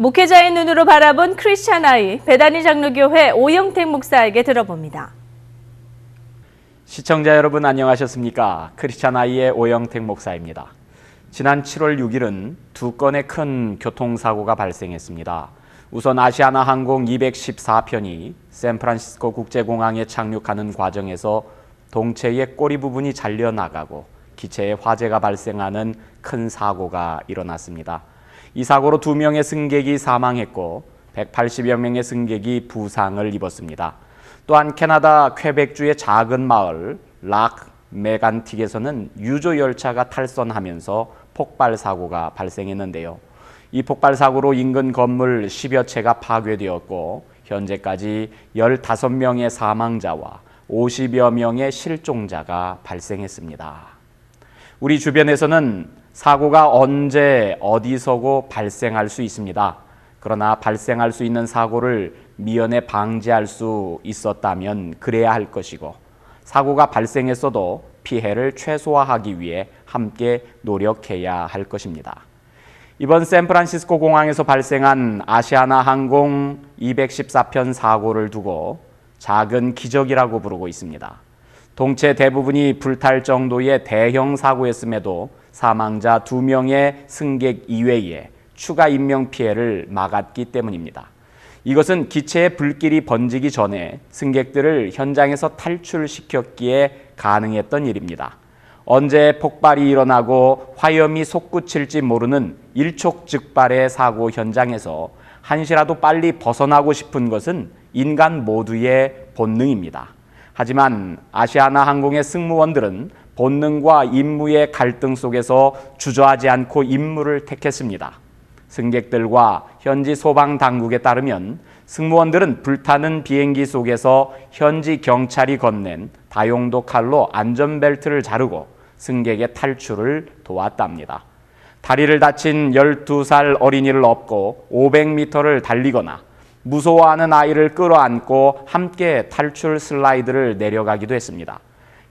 목회자의 눈으로 바라본 크리스찬 아이 배단위 장로교회 오영택 목사에게 들어봅니다. 시청자 여러분 안녕하셨습니까? 크리스찬 아이의 오영택 목사입니다. 지난 7월 6일은 두 건의 큰 교통사고가 발생했습니다. 우선 아시아나 항공 214편이 샌프란시스코 국제공항에 착륙하는 과정에서 동체의 꼬리 부분이 잘려 나가고 기체에 화재가 발생하는 큰 사고가 일어났습니다. 이 사고로 두 명의 승객이 사망했고 180여 명의 승객이 부상을 입었습니다. 또한 캐나다 퀘벡주의 작은 마을 락 메간틱에서는 유조 열차가 탈선하면서 폭발 사고가 발생했는데요. 이 폭발 사고로 인근 건물 10여 채가 파괴되었고 현재까지 15명의 사망자와 50여 명의 실종자가 발생했습니다. 우리 주변에서는 사고가 언제 어디서고 발생할 수 있습니다. 그러나 발생할 수 있는 사고를 미연에 방지할 수 있었다면 그래야 할 것이고 사고가 발생했어도 피해를 최소화하기 위해 함께 노력해야 할 것입니다. 이번 샌프란시스코 공항에서 발생한 아시아나 항공 214편 사고를 두고 작은 기적이라고 부르고 있습니다. 동체 대부분이 불탈 정도의 대형 사고였음에도 사망자 2명의 승객 이외에 추가 인명 피해를 막았기 때문입니다. 이것은 기체의 불길이 번지기 전에 승객들을 현장에서 탈출시켰기에 가능했던 일입니다. 언제 폭발이 일어나고 화염이 솟구칠지 모르는 일촉즉발의 사고 현장에서 한시라도 빨리 벗어나고 싶은 것은 인간 모두의 본능입니다. 하지만 아시아나 항공의 승무원들은 본능과 임무의 갈등 속에서 주저하지 않고 임무를 택했습니다. 승객들과 현지 소방 당국에 따르면 승무원들은 불타는 비행기 속에서 현지 경찰이 건넨 다용도 칼로 안전벨트를 자르고 승객의 탈출을 도왔답니다. 다리를 다친 12살 어린이를 업고 500m를 달리거나 무서워하는 아이를 끌어안고 함께 탈출 슬라이드를 내려가기도 했습니다.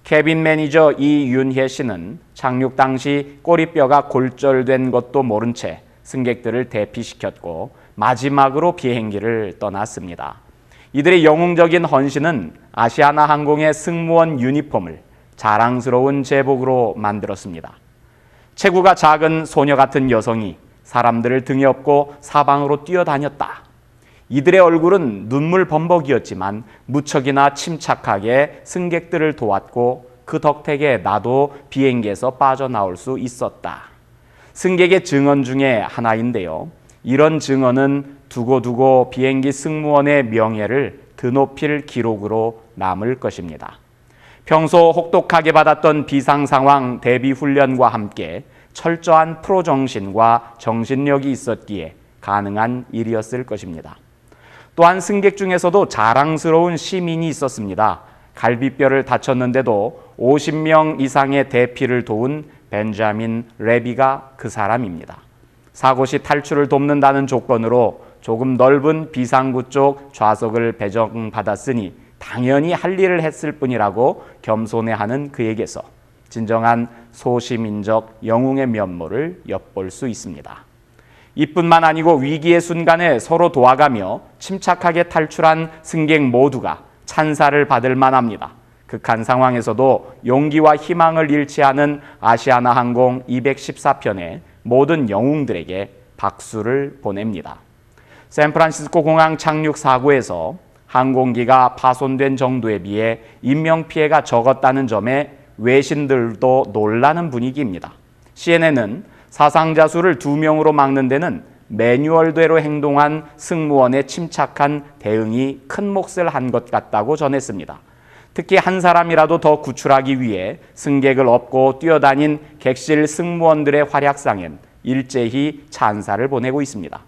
케빈 매니저 이윤혜 씨는 착륙 당시 꼬리뼈가 골절된 것도 모른 채 승객들을 대피시켰고 마지막으로 비행기를 떠났습니다. 이들의 영웅적인 헌신은 아시아나 항공의 승무원 유니폼을 자랑스러운 제복으로 만들었습니다. 체구가 작은 소녀 같은 여성이 사람들을 등에 업고 사방으로 뛰어다녔다. 이들의 얼굴은 눈물 범벅이었지만 무척이나 침착하게 승객들을 도왔고 그 덕택에 나도 비행기에서 빠져나올 수 있었다. 승객의 증언 중에 하나인데요. 이런 증언은 두고두고 비행기 승무원의 명예를 드높일 기록으로 남을 것입니다. 평소 혹독하게 받았던 비상 상황 대비 훈련과 함께 철저한 프로 정신과 정신력이 있었기에 가능한 일이었을 것입니다. 또한 승객 중에서도 자랑스러운 시민이 있었습니다. 갈비뼈를 다쳤는데도 50명 이상의 대피를 도운 벤자민 레비가 그 사람입니다. 사고 시 탈출을 돕는다는 조건으로 조금 넓은 비상구 쪽 좌석을 배정받았으니 당연히 할 일을 했을 뿐이라고 겸손해하는 그에게서 진정한 소시민적 영웅의 면모를 엿볼 수 있습니다. 이뿐만 아니고 위기의 순간에 서로 도와가며 침착하게 탈출한 승객 모두가 찬사를 받을 만합니다. 극한 상황에서도 용기와 희망을 잃지 않은 아시아나 항공 214편의 모든 영웅들에게 박수를 보냅니다. 샌프란시스코 공항 착륙 사고에서 항공기가 파손된 정도에 비해 인명 피해가 적었다는 점에 외신들도 놀라는 분위기입니다. CNN은 사상자 수를 두 명으로 막는 데는 매뉴얼대로 행동한 승무원의 침착한 대응이 큰 몫을 한 것 같다고 전했습니다. 특히 한 사람이라도 더 구출하기 위해 승객을 업고 뛰어다닌 객실 승무원들의 활약상엔 일제히 찬사를 보내고 있습니다.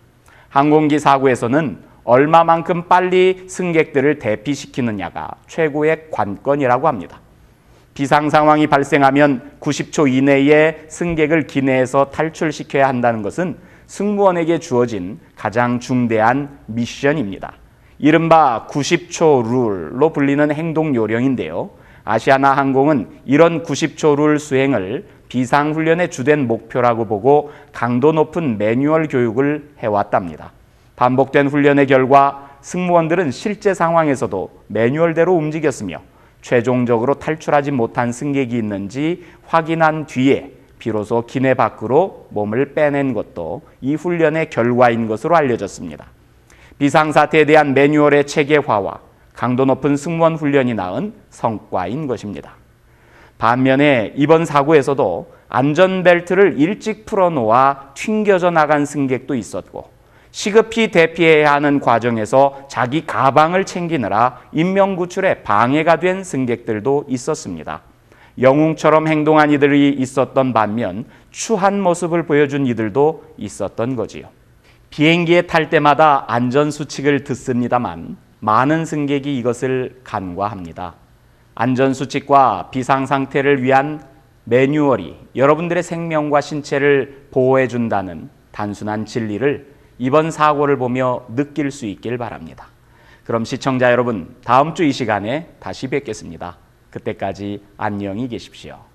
항공기 사고에서는 얼마만큼 빨리 승객들을 대피시키느냐가 최고의 관건이라고 합니다. 비상 상황이 발생하면 90초 이내에 승객을 기내에서 탈출시켜야 한다는 것은 승무원에게 주어진 가장 중대한 미션입니다. 이른바 90초 룰로 불리는 행동 요령인데요. 아시아나 항공은 이런 90초 룰 수행을 비상훈련의 주된 목표라고 보고 강도 높은 매뉴얼 교육을 해왔답니다. 반복된 훈련의 결과 승무원들은 실제 상황에서도 매뉴얼대로 움직였으며 최종적으로 탈출하지 못한 승객이 있는지 확인한 뒤에 비로소 기내 밖으로 몸을 빼낸 것도 이 훈련의 결과인 것으로 알려졌습니다. 비상사태에 대한 매뉴얼의 체계화와 강도 높은 승무원 훈련이 낳은 성과인 것입니다. 반면에 이번 사고에서도 안전벨트를 일찍 풀어놓아 튕겨져 나간 승객도 있었고 시급히 대피해야 하는 과정에서 자기 가방을 챙기느라 인명구출에 방해가 된 승객들도 있었습니다. 영웅처럼 행동한 이들이 있었던 반면 추한 모습을 보여준 이들도 있었던 거지요. 비행기에 탈 때마다 안전수칙을 듣습니다만 많은 승객이 이것을 간과합니다. 안전수칙과 비상상태를 위한 매뉴얼이 여러분들의 생명과 신체를 보호해준다는 단순한 진리를 이번 사고를 보며 느낄 수 있길 바랍니다. 그럼 시청자 여러분, 다음 주 이 시간에 다시 뵙겠습니다. 그때까지 안녕히 계십시오.